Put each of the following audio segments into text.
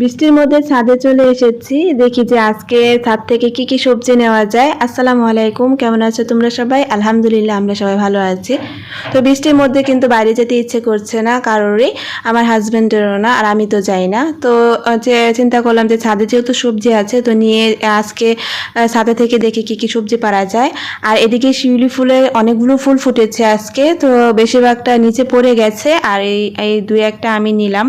বৃষ্টির মধ্যে ছাদে চলে এসেছি। দেখি যে আজকে ছাদ থেকে কি কি সবজি নেওয়া যায়। আসসালামু আলাইকুম, কেমন আছো তোমরা সবাই? আলহামদুলিল্লাহ, আমরা সবাই ভালো আছি। তো বৃষ্টির মধ্যে কিন্তু বাইরে যেতে ইচ্ছে করছে না কারোরই, আমার হাজব্যান্ডেরও না, আর আমি তো যাই না। তো যে চিন্তা করলাম যে ছাদে যেহেতু সবজি আছে, তো নিয়ে আজকে ছাদে থেকে দেখি কি কি সবজি পারা যায়। আর এদিকে শিউলি ফুলের অনেকগুলো ফুল ফুটেছে আজকে, তো বেশিরভাগটা নিচে পড়ে গেছে, আর এই এই দুই একটা আমি নিলাম।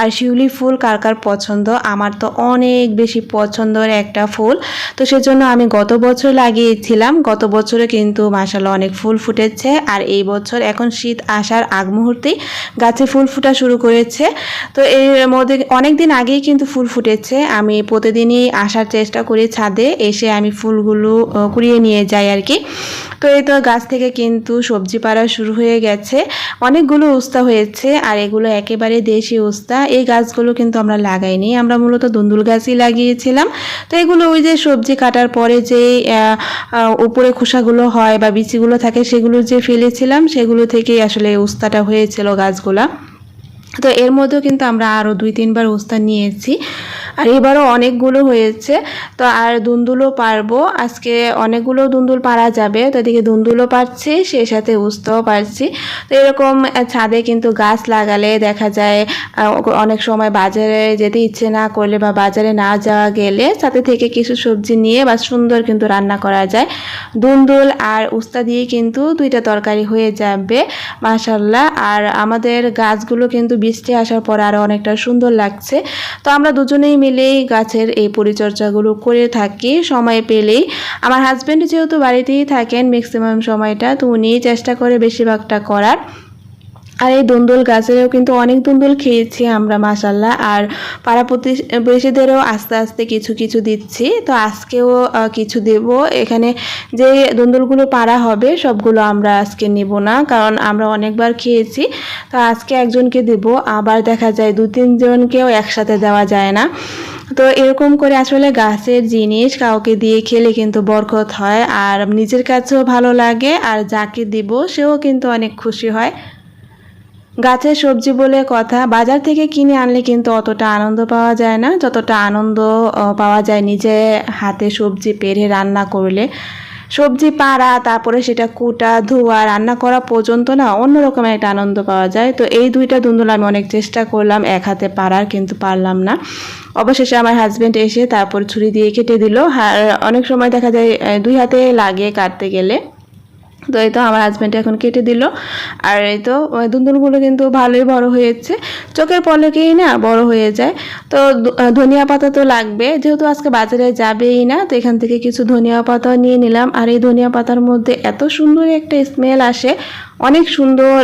আর শিউলি ফুল কার কার পছন্দ আমার তো অনেক বেশি পছন্দের একটা ফুল। তো সেজন্য আমি গত বছর লাগিয়েছিলাম। গত বছরে কিন্তু মাসাল্লাহ অনেক ফুল ফুটেছে। আর এই বছর এখন শীত আসার আগ মুহূর্তেই গাছে ফুল ফোটা শুরু করেছে। তো এর মধ্যে অনেক দিন আগেই কিন্তু ফুল ফুটেছে। আমি প্রতিদিনই আসার চেষ্টা করি ছাদে। এসে আমি ফুলগুলো কুড়িয়ে নিয়ে যাই আর কি। তো এই তো গাছ থেকে কিন্তু সবজি পাড়া শুরু হয়ে গেছে। অনেকগুলো উস্তা হয়েছে। আর এগুলো একেবারে দেশি উস্তা। এই গাছগুলো কিন্তু আমরা লাগাইনি আমরা মূলত দুন্দুল গাছই লাগিয়েছিলাম। তো এগুলো ওই যে সবজি কাটার পরে যে উপরে খোসাগুলো হয় বা বিচিগুলো থাকে, সেগুলো যে ফেলেছিলাম, সেগুলো থেকেই আসলে উস্তাটা হয়েছিল গাছগুলা। তো এর মধ্যেও কিন্তু আমরা আরও দুই, তিনবার উস্তা নিয়েছি। আর এবারও অনেকগুলো হয়েছে। তো আর দুন্দুলও পারব। আজকে অনেকগুলো দুন্দুল পারা যাবে। তো এদিকে দুন্দুলও পারছি, সেই সাথে উস্তাও পারছি। তো এরকম ছাদে কিন্তু গাছ লাগালে দেখা যায় অনেক সময় বাজারে যেতে ইচ্ছে না করলে বা বাজারে না যাওয়া গেলে সাথে থেকে কিছু সবজি নিয়ে বা সুন্দর কিন্তু রান্না করা যায়। দুন্দুল আর উস্তা দিয়ে কিন্তু দুইটা তরকারি হয়ে যাবে মাশাল্লাহ আর আমাদের গাছগুলো কিন্তু বৃষ্টি আসার পর আরও অনেকটা সুন্দর লাগছে। তো আমরা দুজনেই মিলেই গাছের এই পরিচর্যাগুলো করে থাকি, সময় পেলেই। আমার হাজব্যান্ড যেহেতু বাড়িতেই থাকেন ম্যাক্সিমাম সময়টা তো উনিই চেষ্টা করে বেশিরভাগটা করার। আর এই দুন্দুল গাছেরও কিন্তু অনেক দুন্দুল খেয়েছি আমরা মাসাল্লাহ আর পাড়া প্রতিবেশীদেরও আস্তে আস্তে কিছু কিছু দিচ্ছি। তো আজকেও কিছু দেব। এখানে যে দুন্দুলগুলো পাড়া হবে, সবগুলো আমরা আজকে নেব না, কারণ আমরা অনেকবার খেয়েছি। তো আজকে একজনকে দেব, আবার দেখা যায় দু, তিনজনকেও একসাথে দেওয়া যায় না। তো এরকম করে আসলে গাছের জিনিস কাউকে দিয়ে খেলে কিন্তু বরকত হয়। আর নিজের কাছেও ভালো লাগে, আর যাকে দিব, সেও কিন্তু অনেক খুশি হয়। গাছের সবজি বলে কথা, বাজার থেকে কিনে আনলে কিন্তু অতটা আনন্দ পাওয়া যায় না। যতটা আনন্দ পাওয়া যায় নিজে হাতে সবজি পেরে রান্না করলে। সবজি পাড়া, তারপরে সেটা কুটা, ধোয়া, রান্না করা পর্যন্ত না অন্যরকম একটা আনন্দ পাওয়া যায়। তো এই দুইটা দুন্দুল আমি অনেক চেষ্টা করলাম, এক হাতে পাড়ার কিন্তু পারলাম না। অবশেষে আমার হাজব্যান্ড এসে তারপর ছুরি দিয়ে কেটে দিল। আর অনেক সময় দেখা যায় দুই হাতে লাগে কাটতে গেলে। তো এই তো আমার হাজব্যান্ড এখন কেটে দিল। আর এই তো দুন্দুলগুলো কিন্তু ভালোই বড় হয়েছে। চোখের পলকেই না বড় হয়ে যায়। তো ধনিয়া পাতা তো লাগবে। যেহেতু আজকে বাজারে যাবেই না, তো এখান থেকে কিছু ধনিয়া পাতা নিয়ে নিলাম। আর এই ধনিয়া পাতার মধ্যে এত সুন্দর একটা স্মেল আসে। অনেক সুন্দর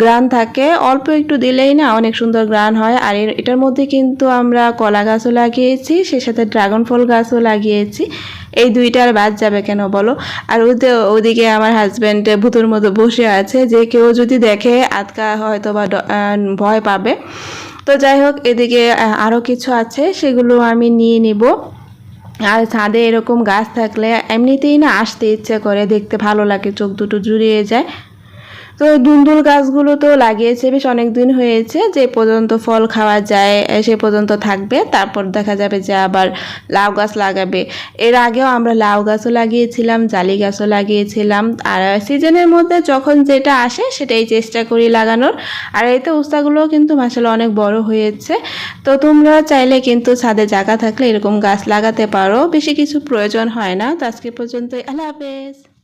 গ্রান থাকে। অল্প একটু দিলেই না অনেক সুন্দর গ্রান হয়। আর এটার মধ্যে কিন্তু আমরা কলা গাছও লাগিয়েছি, সে সাথে ড্রাগন ফল গাছও লাগিয়েছি। এই দুইটার বাদ যাবে কেন বলো? আর ওদের ওদিকে আমার হাজব্যান্ড ভূতের মতো বসে আছে, যে কেউ যদি দেখে আটকা হয়তো বা ভয় পাবে। তো যাই হোক, এদিকে আরও কিছু আছে, সেগুলো আমি নিয়ে নিব। আর ছাদে এরকম গাছ থাকলে এমনিতেই না আসতে ইচ্ছে করে, দেখতে ভালো লাগে, চোখ দুটো জুড়িয়ে যায়। তো দুন্দুল গাছগুলো তো লাগিয়েছে, বেশ অনেক দিন হয়েছে, যে পর্যন্ত ফল খাওয়া যায় সে পর্যন্ত থাকবে। তারপর দেখা যাবে যে আবার লাউ গাছ লাগাবে। এর আগেও আমরা লাউ গাছও লাগিয়েছিলাম, জালি গাছও লাগিয়েছিলাম। আর সিজনের মধ্যে যখন যেটা আসে, সেটাই চেষ্টা করি লাগানোর। আর এই তো উস্তাগুলো কিন্তু মাসালে অনেক বড় হয়েছে। তো তোমরা চাইলে কিন্তু ছাদে জায়গা থাকলে এরকম গাছ লাগাতে পারো। বেশি কিছু প্রয়োজন হয় না। তো আজকে পর্যন্ত আল্লাহ হাফেজ।